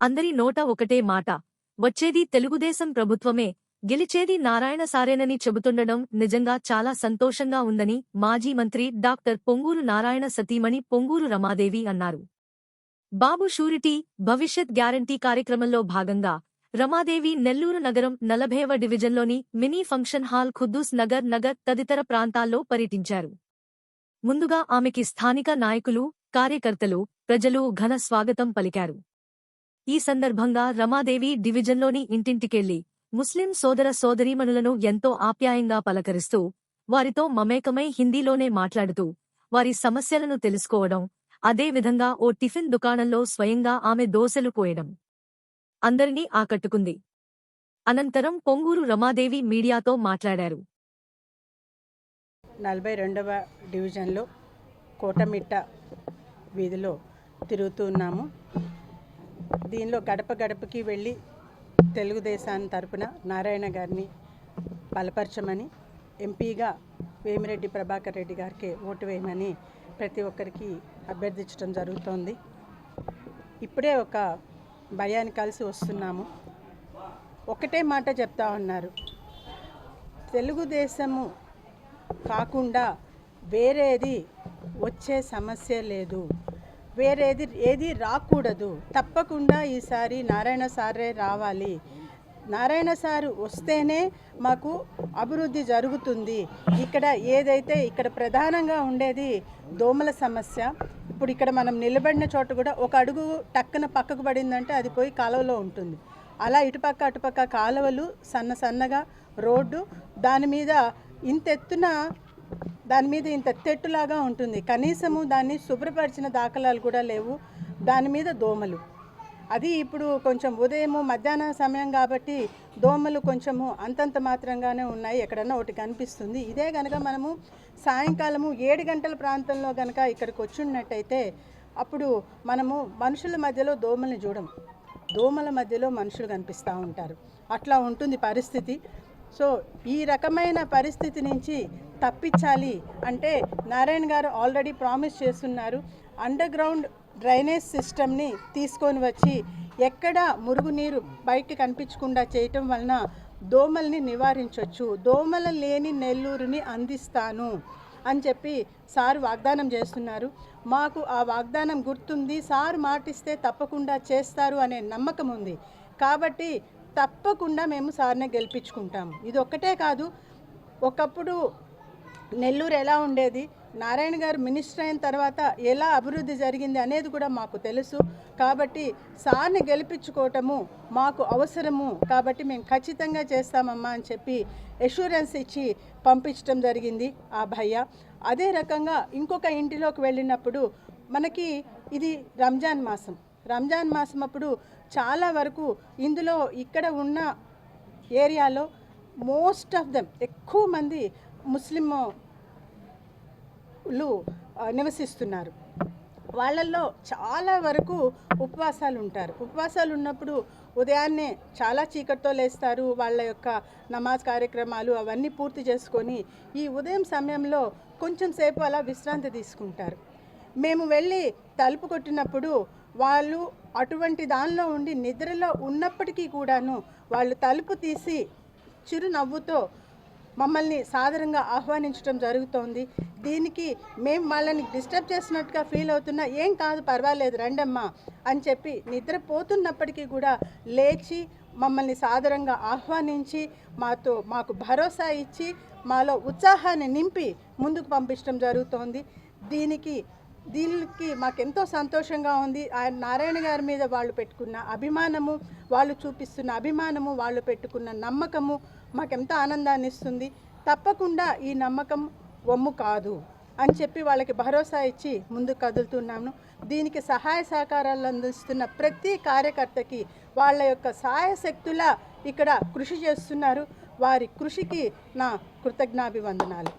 అందరి నోట ఒకటే మాట. వచ్చేది తెలుగుదేశం ప్రభుత్వమే. గెలిచేది నారాయణ సారేనని చెబుతుండడం నిజంగా చాలా సంతోషంగా ఉందని మాజీ మంత్రి డాక్టర్ పొంగూరు నారాయణ సతీమణి పొంగూరు రమాదేవి అన్నారు. బాబు షూరిటీ భవిష్యత్ గ్యారంటీ కార్యక్రమంలో భాగంగా రమాదేవి నెల్లూరు నగరం నలభైవ డివిజన్లోని mini function hall Khuddus Nagar Nagar తదితర ప్రాంతాల్లో పర్యటించారు. ముందుగా ఆమెకి స్థానిక నాయకులు కార్యకర్తలు ప్రజలు ఘన స్వాగతం పలికారు. ఈ సందర్భంగా రమాదేవి డివిజన్లోని ఇంటింటికెళ్ళి ముస్లిం సోదర సోదరీమణులను ఎంతో ఆప్యాయంగా పలకరిస్తూ వారితో మమేకమై హిందీలోనే మాట్లాడుతూ వారి సమస్యలను తెలుసుకోవడం అదేవిధంగా ఓ టిఫిన్ దుకాణంలో స్వయంగా ఆమె దోశలు పోయడం అందరినీ ఆకట్టుకుంది. అనంతరం పొంగూరు రమాదేవి మీడియాతో మాట్లాడారు. నలభై రెండవ డివిజన్లో కోటమిట్ట వీధిలో తిరుగుతున్నాము దీనిలో గడప గడపకి వెళ్ళి తెలుగుదేశాన్ని తరపున నారాయణ గారిని బలపరచమని ఎంపీగా వేమిరెడ్డి ప్రభాకర్ రెడ్డి గారికి ఓటు వేయమని ప్రతి ఒక్కరికి అభ్యర్థించడం జరుగుతోంది. ఇప్పుడే ఒక భయాన్ని కలిసి వస్తున్నాము. ఒకటే మాట చెప్తా ఉన్నారు. తెలుగుదేశము కాకుండా వేరేది వచ్చే సమస్య లేదు. వేరేది ఏది రాకూడదు. తప్పకుండా ఈసారి నారాయణ సారే రావాలి. నారాయణ సారు వస్తేనే మాకు అభివృద్ధి జరుగుతుంది. ఇక్కడ ఏదైతే ఇక్కడ ప్రధానంగా ఉండేది దోమల సమస్య ఇప్పుడు ఇక్కడ మనం నిలబడిన చోట కూడా ఒక అడుగు టక్కన పక్కకు పడిందంటే అది పోయి కాలువలో ఉంటుంది. అలా ఇటుపక్క అటుపక్క కాలువలు సన్న సన్నగా రోడ్డు దాని మీద ఇంతెత్తున దాని మీద ఇంత తెట్టులాగా ఉంటుంది. కనీసము దాన్ని శుభ్రపరిచిన దాఖలాలు కూడా లేవు. దాని మీద దోమలు. అది ఇప్పుడు కొంచెం ఉదయము మధ్యాహ్నం సమయం కాబట్టి దోమలు కొంచెము అంతంత మాత్రంగానే ఉన్నాయి. ఎక్కడన్నా ఒకటి కనిపిస్తుంది. ఇదే కనుక మనము సాయంకాలము ఏడు గంటల ప్రాంతంలో కనుక ఇక్కడికి వచ్చిన్నట్టయితే అప్పుడు మనము మనుషుల మధ్యలో దోమల్ని చూడము. దోమల మధ్యలో మనుషులు కనిపిస్తూ ఉంటారు. అట్లా ఉంటుంది పరిస్థితి. సో ఈ రకమైన పరిస్థితి నుంచి తప్పించాలి అంటే నారాయణ గారు ఆల్రెడీ ప్రామిస్ చేస్తున్నారు అండర్ గ్రౌండ్ డ్రైనేజ్ సిస్టమ్ని తీసుకొని వచ్చి ఎక్కడ మురుగునీరు బయట కనిపించకుండా చేయటం వలన దోమల్ని నివారించవచ్చు దోమల లేని నెల్లూరుని అందిస్తాను అని చెప్పి సార్ వాగ్దానం చేస్తున్నారు. మాకు ఆ వాగ్దానం గుర్తుంది సార్ మాటిస్తే తప్పకుండా చేస్తారు అనే నమ్మకం ఉంది. కాబట్టి తప్పకుండా మేము సార్నే గెలిపించుకుంటాము. ఇది ఒక్కటే కాదు ఒకప్పుడు నెల్లూరు ఎలా ఉండేది నారాయణ గారు మినిస్టర్ అయిన తర్వాత ఎలా అభివృద్ధి జరిగింది అనేది కూడా మాకు తెలుసు. కాబట్టి సార్ని గెలిపించుకోవటము మాకు అవసరము. కాబట్టి మేము ఖచ్చితంగా చేస్తామమ్మా అని చెప్పి ఎష్యూరెన్స్ ఇచ్చి పంపించడం జరిగింది ఆ భయ్య. అదే రకంగా ఇంకొక ఇంటిలోకి వెళ్ళినప్పుడు మనకి ఇది రంజాన్ మాసం. రంజాన్ మాసం అప్పుడు చాలా వరకు ఇందులో ఇక్కడ ఉన్న ఏరియాలో మోస్ట్ ఆఫ్ దెమ్ ఎక్కువ మంది ముస్లింలు నివసిస్తున్నారు. వాళ్ళల్లో చాలా వరకు ఉపవాసాలు ఉంటారు. ఉపవాసాలు ఉన్నప్పుడు ఉదయాన్నే చాలా చీకటితో లేస్తారు. వాళ్ళ యొక్క నమాజ్ కార్యక్రమాలు అవన్నీ పూర్తి చేసుకొని ఈ ఉదయం సమయంలో కొంచెం సేపు అలా విశ్రాంతి తీసుకుంటారు. మేము వెళ్ళి తలుపు కొట్టినప్పుడు వాళ్ళు అటువంటి దానిలో ఉండి నిద్రలో ఉన్నప్పటికీ కూడాను వాళ్ళు తలుపు తీసి చిరునవ్వుతో మమ్మల్ని సాదరంగా ఆహ్వానించడం జరుగుతోంది. దీనికి మేము వాళ్ళని డిస్టర్బ్ చేసినట్టుగా ఫీల్ అవుతున్నా ఏం కాదు పర్వాలేదు రండమ్మా అని చెప్పి నిద్రపోతున్నప్పటికీ కూడా లేచి మమ్మల్ని సాదరంగా ఆహ్వానించి మాతో మాకు భరోసా ఇచ్చి మాలో ఉత్సాహాన్ని నింపి ముందుకు పంపించడం జరుగుతోంది. దీనికి దీనికి మాకెంతో సంతోషంగా ఉంది. ఆయన నారాయణ గారి మీద వాళ్ళు పెట్టుకున్న అభిమానము వాళ్ళు చూపిస్తున్న అభిమానము వాళ్ళు పెట్టుకున్న నమ్మకము మాకెంతో ఆనందాన్ని ఇస్తుంది. తప్పకుండా ఈ నమ్మకం వమ్ము కాదు అని చెప్పి వాళ్ళకి భరోసా ఇచ్చి ముందుకు కదులుతున్నాము దీనికి సహాయ సహకారాలు అందిస్తున్న ప్రతి కార్యకర్తకి వాళ్ళ యొక్క సహాయ శక్తుల ఇక్కడ కృషి చేస్తున్నారు. వారి కృషికి నా కృతజ్ఞాభివందనాలు.